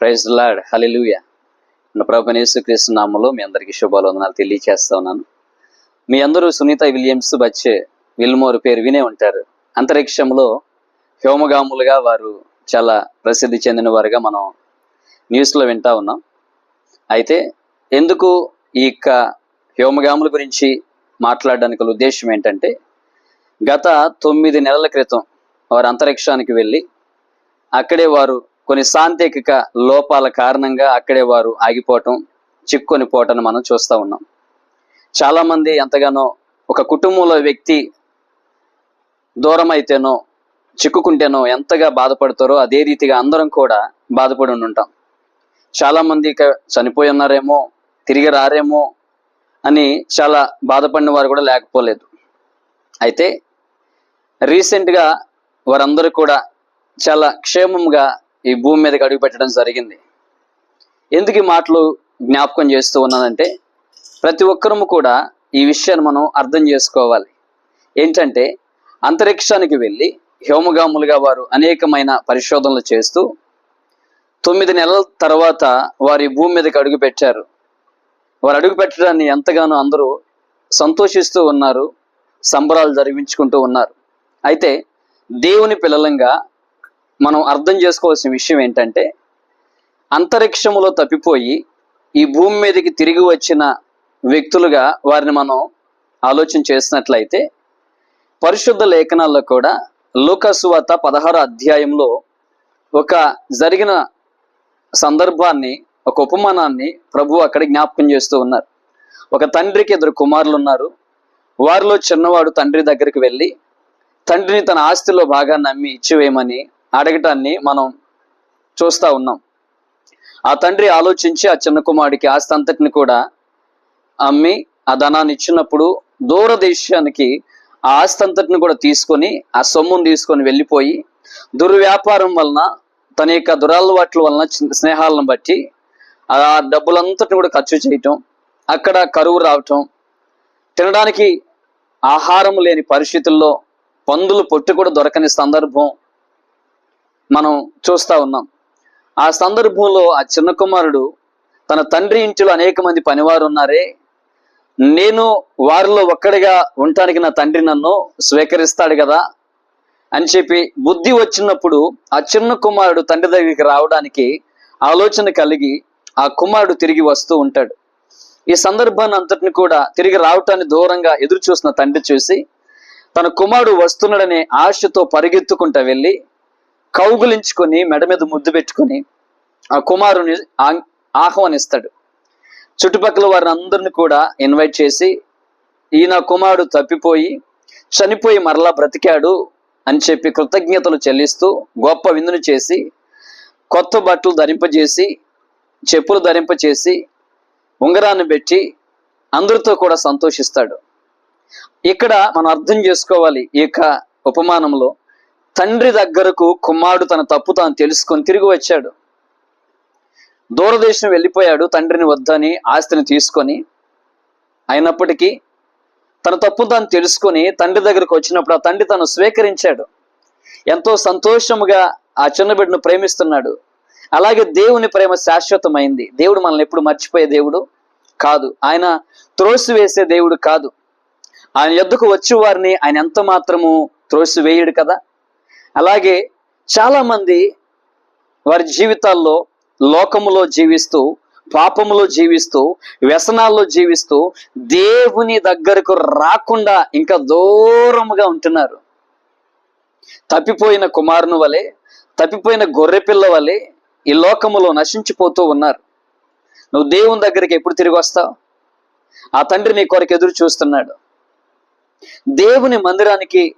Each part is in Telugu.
ప్రైజ్ లాడ్ హలిలుయ నా ప్రభు యేసుక్రీస్తు మీ అందరికీ శుభాలందనాలు తెలియచేస్తా ఉన్నాను. మీ అందరూ సునీత విలియమ్స్ బచ్చే విల్మోర్ పేరు వినే ఉంటారు. అంతరిక్షంలో హ్యోమగాములుగా వారు చాలా ప్రసిద్ధి చెందిన వారుగా మనం న్యూస్లో వింటా ఉన్నాం. అయితే ఎందుకు ఈ యొక్క హ్యోమగాముల గురించి మాట్లాడడానికి ఉద్దేశం ఏంటంటే గత తొమ్మిది నెలల క్రితం వారు అంతరిక్షానికి వెళ్ళి అక్కడే వారు కొన్ని సాంకేతిక లోపాల కారణంగా అక్కడే వారు ఆగిపోవటం చిక్కుకొని పోవటం మనం చూస్తూ ఉన్నాం. చాలామంది ఎంతగానో ఒక కుటుంబంలో వ్యక్తి దూరం అయితేనో చిక్కుకుంటేనో ఎంతగా బాధపడతారో అదే రీతిగా అందరం కూడా బాధపడి ఉంటాం చాలామంది ఇక చనిపోయి ఉన్నారేమో తిరిగి రారేమో అని చాలా బాధపడిన వారు కూడా లేకపోలేదు. అయితే రీసెంట్గా వారందరూ కూడా చాలా క్షేమంగా ఈ భూమి మీదకి అడుగు పెట్టడం జరిగింది. ఎందుకు ఈ మాటలు జ్ఞాపకం చేస్తూ ఉన్నానంటే ప్రతి ఒక్కరము కూడా ఈ విషయాన్ని మనం అర్థం చేసుకోవాలి. ఏంటంటే అంతరిక్షానికి వెళ్ళి హ్యోమగాములుగా వారు అనేకమైన పరిశోధనలు చేస్తూ తొమ్మిది నెలల తర్వాత వారి భూమి మీదకి అడుగు పెట్టారు. వారు అడుగు పెట్టడాన్ని ఎంతగానో అందరూ సంతోషిస్తూ ఉన్నారు సంబరాలు జరిపించుకుంటూ ఉన్నారు. అయితే దేవుని పిల్లలంగా మనం అర్థం చేసుకోవాల్సిన విషయం ఏంటంటే అంతరిక్షములో తప్పిపోయి ఈ భూమి మీదకి తిరిగి వచ్చిన వ్యక్తులుగా వారిని మనం ఆలోచన చేసినట్లయితే పరిశుద్ధ లేఖనాల్లో కూడా లూకసువాత పదహారు అధ్యాయంలో ఒక జరిగిన సందర్భాన్ని ఒక ఉపమానాన్ని ప్రభు అక్కడ జ్ఞాపకం చేస్తూ ఉన్నారు. ఒక తండ్రికి ఇద్దరు కుమారులు ఉన్నారు. వారిలో చిన్నవాడు తండ్రి దగ్గరికి వెళ్ళి తండ్రిని తన ఆస్తిలో బాగా నమ్మి ఇచ్చివేయమని అడగటాన్ని మనం చూస్తూ ఉన్నాం. ఆ తండ్రి ఆలోచించి ఆ చిన్న కుమారుడికి ఆస్తి అంతటిని కూడా అమ్మి ఆ ధనాన్ని ఇచ్చినప్పుడు దూరదేశానికి ఆ ఆస్తి అంతటిని కూడా తీసుకొని ఆ సొమ్మును తీసుకొని వెళ్ళిపోయి దుర్వ్యాపారం వలన తన యొక్క దురలవాట్ల వలన స్నేహాలను బట్టి ఆ డబ్బులంతటిని కూడా ఖర్చు చేయటం అక్కడ కరువు రావటం తినడానికి ఆహారం లేని పరిస్థితుల్లో పందులు పొట్టు కూడా దొరకని సందర్భం మనం చూస్తా ఉన్నాం. ఆ సందర్భంలో ఆ చిన్న కుమారుడు తన తండ్రి ఇంటిలో అనేక మంది పనివారు ఉన్నారే. నేను వారిలో ఒక్కడిగా ఉండటానికి నా తండ్రి నన్ను స్వీకరిస్తాడు కదా అని చెప్పి బుద్ధి వచ్చినప్పుడు ఆ చిన్న కుమారుడు తండ్రి దగ్గరికి రావడానికి ఆలోచన కలిగి ఆ కుమారుడు తిరిగి వస్తూ ఉంటాడు. ఈ సందర్భాన్ని అంతటిని కూడా తిరిగి రావటాన్ని దూరంగా ఎదురు చూసిన తండ్రి చూసి తన కుమారుడు వస్తున్నాడనే ఆశతో పరిగెత్తుకుంటా వెళ్ళి కౌగులించుకొని మెడ మీద ముద్దు పెట్టుకొని ఆ కుమారుని ఆహ్వానిస్తాడు. చుట్టుపక్కల వారిని అందరిని కూడా ఇన్వైట్ చేసి ఈయన కుమారుడు తప్పిపోయి చనిపోయి మరలా బ్రతికాడు అని చెప్పి కృతజ్ఞతలు చెల్లిస్తూ గొప్ప విందును చేసి కొత్త బట్టలు ధరింపజేసి చెప్పులు ధరింపచేసి ఉంగరాన్ని పెట్టి అందరితో కూడా సంతోషిస్తాడు. ఇక్కడ మనం అర్థం చేసుకోవాలి ఈ యొక్క ఉపమానంలో. తండ్రి దగ్గరకు కుమారుడు తన తప్పు తాను తెలుసుకొని తిరిగి వచ్చాడు. దూరదేశం వెళ్ళిపోయాడు తండ్రిని వద్దని ఆస్తిని తీసుకొని. అయినప్పటికీ తన తప్పు తాను తెలుసుకొని తండ్రి దగ్గరకు వచ్చినప్పుడు ఆ తండ్రి తను స్వీకరించాడు. ఎంతో సంతోషముగా ఆ చిన్న బిడ్డను ప్రేమిస్తున్నాడు. అలాగే దేవుని ప్రేమ శాశ్వతమైంది. దేవుడు మనల్ని ఎప్పుడు మర్చిపోయే దేవుడు కాదు. ఆయన త్రోసివేసే దేవుడు కాదు. ఆయన ఎద్దుకు వచ్చి వారిని ఆయన ఎంత మాత్రము త్రోసివేయడు కదా? అలాగే చాలా మంది వారి జీవితాల్లో లోకములో జీవిస్తూ పాపములో జీవిస్తూ వ్యసనాల్లో జీవిస్తూ దేవుని దగ్గరకు రాకుండా ఇంకా దూరముగా ఉంటున్నారు. తప్పిపోయిన కుమారుని వలె తప్పిపోయిన గొర్రె పిల్ల వలె ఈ లోకములో నశించిపోతూ ఉన్నారు. నువ్వు దేవుని దగ్గరికి ఎప్పుడు తిరిగి వస్తావు? ఆ తండ్రి నీ కొరకు ఎదురు చూస్తున్నాడు. దేవుని మందిరానికి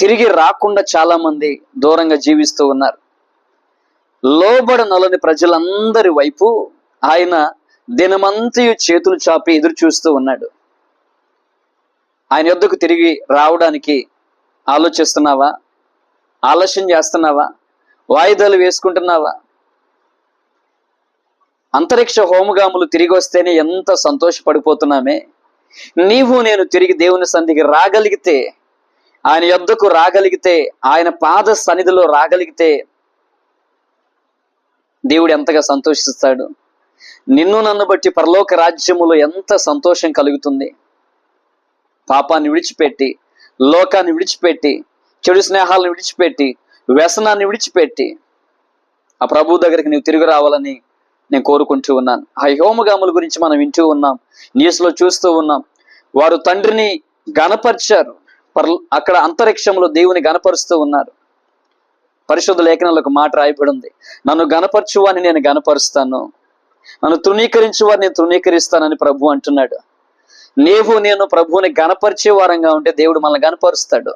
తిరిగి రాకుండా చాలా మంది దూరంగా జీవిస్తూ ఉన్నారు. లోబడనలని ప్రజలందరి వైపు ఆయన దినమంతయు చేతులు చాపి ఎదురు చూస్తూ ఉన్నాడు. ఆయన యొద్దకు తిరిగి రావడానికి ఆలోచిస్తున్నావా? ఆలస్యం చేస్తున్నావా? వాయిదాలు వేసుకుంటున్నావా? అంతరిక్ష హోమగాములు తిరిగి వస్తేనే ఎంత సంతోషపడిపోతున్నామే? నీవు నేను తిరిగి దేవుని సంధికి రాగలిగితే ఆయన యొద్దకు రాగలిగితే ఆయన పాద సన్నిధిలో రాగలిగితే దేవుడు ఎంతగా సంతోషిస్తాడు. నిన్ను నన్ను బట్టి పరలోక రాజ్యములో ఎంత సంతోషం కలుగుతుంది. పాపాన్ని విడిచిపెట్టి లోకాన్ని విడిచిపెట్టి చెడు స్నేహాలను విడిచిపెట్టి వ్యసనాన్ని విడిచిపెట్టి ఆ ప్రభు దగ్గరికి నీవు తిరిగి రావాలని నేను కోరుకుంటూ ఉన్నాను. ఆ హోమగాముల గురించి మనం వింటూ ఉన్నాం. న్యూస్లో చూస్తూ ఉన్నాం. వారు తండ్రిని గనపరిచారు పర్ అక్కడ అంతరిక్షంలో దేవుని గనపరుస్తూ ఉన్నారు. పరిశుద్ధ లేఖనంలో ఒక మాట రాయబడి ఉంది నన్ను గనపరచువాని నేను గనపరుస్తాను. నన్ను తృణీకరించు వారిని నేను తృణీకరిస్తానని ప్రభు అంటున్నాడు. నీవు నేను ప్రభువుని గనపరిచే వారంగా ఉంటే దేవుడు మనల్ని గనపరుస్తాడు.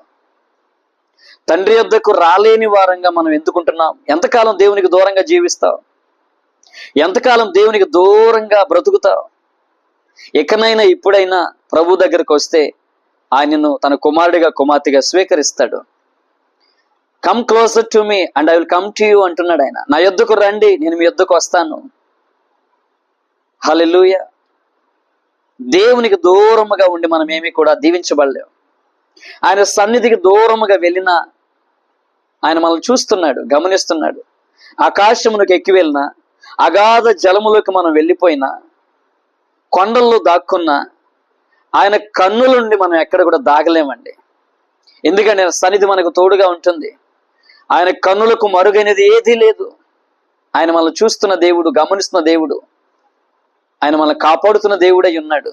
తండ్రి యొద్దకు రాలేని వారంగా మనం ఎందుకుంటున్నాం? ఎంతకాలం దేవునికి దూరంగా జీవిస్తావు? ఎంతకాలం దేవునికి దూరంగా బ్రతుకుతావు? ఎక్కనైనా ఇప్పుడైనా ప్రభు దగ్గరకు వస్తే ఆయనను తన కుమారుడిగా కుమార్తెగా స్వీకరిస్తాడు. Come closer to me and I will come to you అంటున్నాడు ఆయన. నా యొద్దకు రండి నేను మీ యొద్దకు వస్తాను. హల్లెలూయ దేవునికి దూరముగా ఉండి మనం ఏమీ కూడా దీవించబడలేం. ఆయన సన్నిధికి దూరముగా వెళ్ళిన ఆయన మనల్ని చూస్తున్నాడు గమనిస్తున్నాడు. ఆకాశమునకు ఎక్కి వెళ్ళినా అగాధ జలములోకి మనం వెళ్ళిపోయినా కొండల్లో దాక్కున్నా ఆయన కన్నుల నుండి మనం ఎక్కడ కూడా దాగలేమండి. ఎందుకంటే సన్నిధి మనకు తోడుగా ఉంటుంది. ఆయన కన్నులకు మరుగైనది ఏదీ లేదు. ఆయన మనల్ని చూస్తున్న దేవుడు గమనిస్తున్న దేవుడు ఆయన మనల్ని కాపాడుతున్న దేవుడై ఉన్నాడు.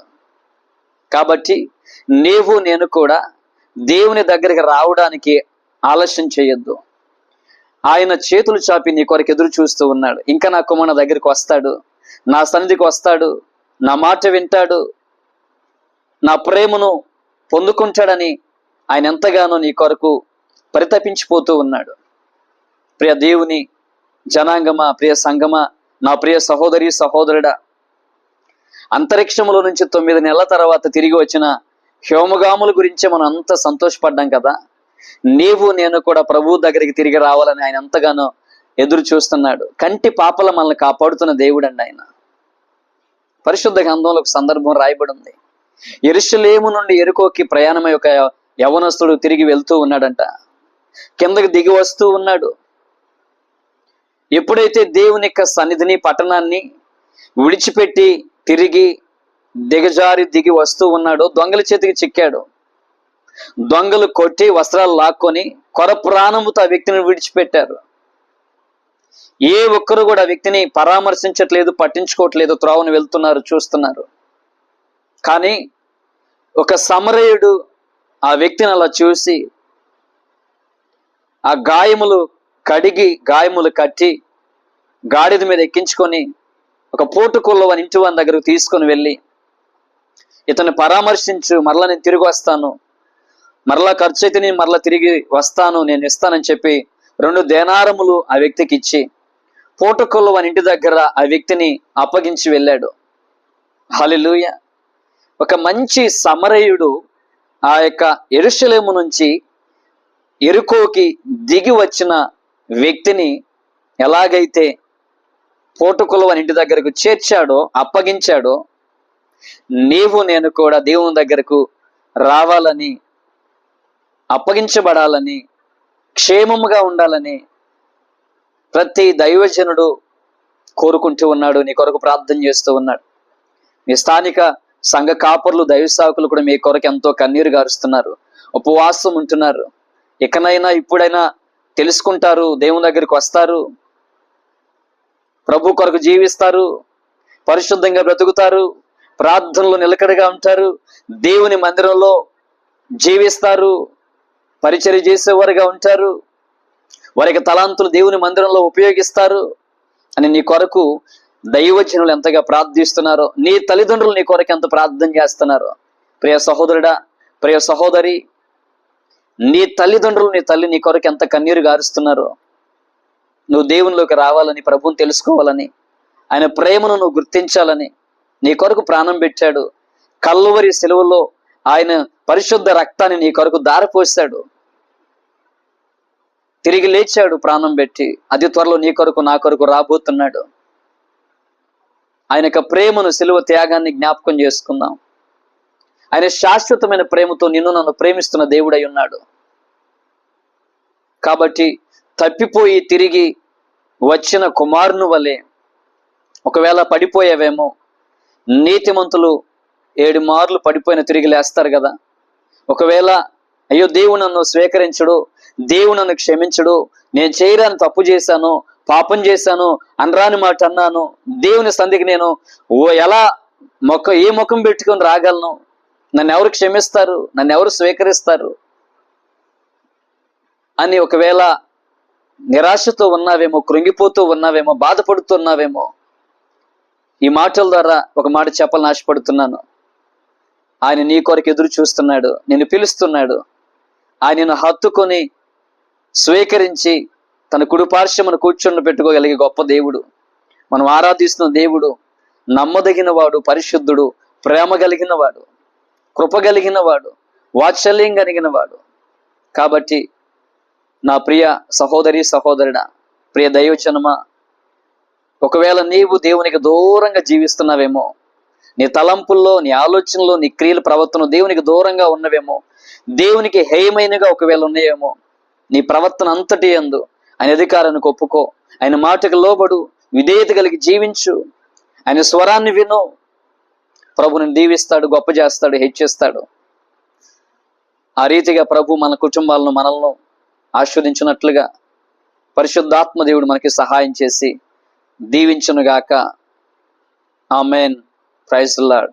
కాబట్టి నీవు నేను కూడా దేవుని దగ్గరికి రావడానికి ఆలస్యం చేయొద్దు. ఆయన చేతులు చాపి నీ కొరకు ఎదురు చూస్తూ ఉన్నాడు. ఇంకా నా కుమార్ దగ్గరికి వస్తాడు. నా సన్నిధికి వస్తాడు. నా మాట వింటాడు. నా ప్రేమను పొందుకుంటాడని ఆయన ఎంతగానో నీ కొరకు పరితపించిపోతూ ఉన్నాడు. ప్రియ దేవుని జనాంగమా ప్రియ సంగమా నా ప్రియ సహోదరి సహోదరుడా అంతరిక్షములో నుంచి తొమ్మిది నెలల తర్వాత తిరిగి వచ్చిన హ్యోమగాముల గురించి మనం అంత సంతోషపడ్డాం కదా. నీవు నేను కూడా ప్రభువు దగ్గరికి తిరిగి రావాలని ఆయన ఎంతగానో ఎదురు చూస్తున్నాడు. కంటి పాపల మనల్ని కాపాడుతున్న దేవుడండి ఆయన. పరిశుద్ధ గ్రంథంలో ఒక సందర్భం రాయబడి ఉంది. ఎరుసలేము నుండి ఎరుకోకి ప్రయాణమై ఒక యవనస్తుడు తిరిగి వెళ్తూ ఉన్నాడంట. కిందకి దిగి వస్తూ ఉన్నాడు. ఎప్పుడైతే దేవుని యొక్క సన్నిధిని పట్టణాన్ని విడిచిపెట్టి తిరిగి దిగజారి దిగి వస్తూ ఉన్నాడో దొంగల చేతికి చిక్కాడు. దొంగలు కొట్టి వస్త్రాలు లాక్కొని కొర ప్రాణముతో ఆ వ్యక్తిని విడిచిపెట్టారు. ఏ ఒక్కరు కూడా వ్యక్తిని పరామర్శించట్లేదు పట్టించుకోవట్లేదు త్రోవను వెళ్తున్నారు చూస్తున్నారు. కానీ ఒక సమరయుడు ఆ వ్యక్తిని అలా చూసి ఆ గాయములు కడిగి గాయములు కట్టి గాడిద మీద ఎక్కించుకొని ఒక పోటుకొల్ల ఇంటి వాని దగ్గరకు తీసుకొని వెళ్ళి ఇతను పరామర్శించు మరలా నేను తిరిగి వస్తాను. మరలా ఖర్చు అయితే నేను మరలా తిరిగి వస్తాను నేను ఇస్తానని చెప్పి రెండు దేనారములు ఆ వ్యక్తికి ఇచ్చి పోటుకొల్ల వాని ఇంటి దగ్గర ఆ వ్యక్తిని అప్పగించి వెళ్ళాడు. హలిలూయ ఒక మంచి సమరయుడు ఆ యొక్క ఎరుశలేము నుంచి ఎరుకోకి దిగి వచ్చిన వ్యక్తిని ఎలాగైతే పోటుకులవ ఇంటి దగ్గరకు చేర్చాడో అప్పగించాడో నీవు నేను కూడా దేవుని దగ్గరకు రావాలని అప్పగించబడాలని క్షేమముగా ఉండాలని ప్రతి దైవజనుడు కోరుకుంటూ ఉన్నాడు నీ కొరకు ప్రార్థన చేస్తూ ఉన్నాడు. మీ స్థానిక సంఘ కాపర్లు దైవ సేవకులు కూడా మీ కొరకు ఎంతో కన్నీరు గారుస్తున్నారు. ఉపవాసం ఉంటున్నారు. ఇకనైనా ఇప్పుడైనా తెలుసుకుంటారు దేవుని దగ్గరికి వస్తారు. ప్రభు కొరకు జీవిస్తారు. పరిశుద్ధంగా బ్రతుకుతారు. ప్రార్థనలు నిలకడగా ఉంటారు. దేవుని మందిరంలో జీవిస్తారు. పరిచర్య చేసేవారుగా ఉంటారు. వారికి తలాంతులు దేవుని మందిరంలో ఉపయోగిస్తారు. అని నీ కొరకు దైవజనులు ఎంతగా ప్రార్థిస్తున్నారో నీ తల్లిదండ్రులు నీ కొరకు ఎంత ప్రార్థన చేస్తున్నారు. ప్రియ సహోదరుడా ప్రియ సహోదరి నీ తల్లిదండ్రులు నీ తల్లి నీ కొరకు ఎంత కన్నీరు గారుస్తున్నారు నువ్వు దేవునిలోకి రావాలని ప్రభుని తెలుసుకోవాలని ఆయన ప్రేమను నువ్వు గుర్తించాలని నీ కొరకు ప్రాణం పెట్టాడు. కల్లువరి సెలవులో ఆయన పరిశుద్ధ రక్తాన్ని నీ కొరకు దారిపోసాడు తిరిగి లేచాడు ప్రాణం పెట్టి అతి త్వరలో నీ కొరకు నా కొరకు రాబోతున్నాడు. ఆయన యొక్క ప్రేమను సెలవు త్యాగాన్ని జ్ఞాపకం చేసుకుందాం. ఆయన శాశ్వతమైన ప్రేమతో నిన్ను నన్ను ప్రేమిస్తున్న దేవుడై ఉన్నాడు. కాబట్టి తప్పిపోయి తిరిగి వచ్చిన కుమారుని వలె ఒకవేళ పడిపోయావేమో నీతిమంతులు ఏడు మార్లు పడిపోయిన తిరిగి లేస్తారు కదా. ఒకవేళ అయ్యో దేవుడు నన్ను స్వీకరించడు దేవుడు నన్ను క్షమించడు నేను చేయరాని తప్పు చేశాను పాపం చేశాను అనరాని మాట అన్నాను దేవుని సంధికి నేను ఓ ఎలా మొక్క ఏ ముఖం పెట్టుకొని రాగలను? నన్ను ఎవరు క్షమిస్తారు? నన్ను ఎవరు స్వీకరిస్తారు? అని ఒకవేళ నిరాశతో ఉన్నావేమో కృంగిపోతూ ఉన్నావేమో బాధపడుతున్నావేమో ఈ మాటల ద్వారా ఒక మాట చెప్పాలని ఆశపడుతున్నాను. ఆయన నీ కొరకు ఎదురు చూస్తున్నాడు నిన్ను పిలుస్తున్నాడు. ఆయనను హత్తుకొని స్వీకరించి తన కుడి పార్శ్వమును కూర్చొని పెట్టుకోగలిగే గొప్ప దేవుడు. మనం ఆరాధిస్తున్న దేవుడు నమ్మదగిన వాడు పరిశుద్ధుడు ప్రేమ కలిగిన వాడు కృప కలిగిన వాడు వాత్సల్యం కలిగిన వాడు కాబట్టి నా ప్రియ సహోదరి సహోదరుడా ప్రియ దైవచనమా ఒకవేళ నీవు దేవునికి దూరంగా జీవిస్తున్నావేమో నీ తలంపుల్లో నీ ఆలోచనలో నీ క్రియల ప్రవర్తన దేవునికి దూరంగా ఉన్నవేమో దేవునికి హేయమైనగా ఒకవేళ ఉన్నాయేమో నీ ప్రవర్తన అంతటి ఎందు ఆయన అధికారానికి ఒప్పుకో. ఆయన మాటకు లోబడు విధేయత కలిగి జీవించు. ఆయన స్వరాన్ని విను. ప్రభుని దీవిస్తాడు గొప్ప చేస్తాడు హెచ్చిస్తాడు. ఆ రీతిగా ప్రభు మన కుటుంబాలను మనల్ని ఆస్వాదించినట్లుగా పరిశుద్ధాత్మ దేవుడు మనకి సహాయం చేసి దీవించునుగాక. ఆమెన్. Praise lord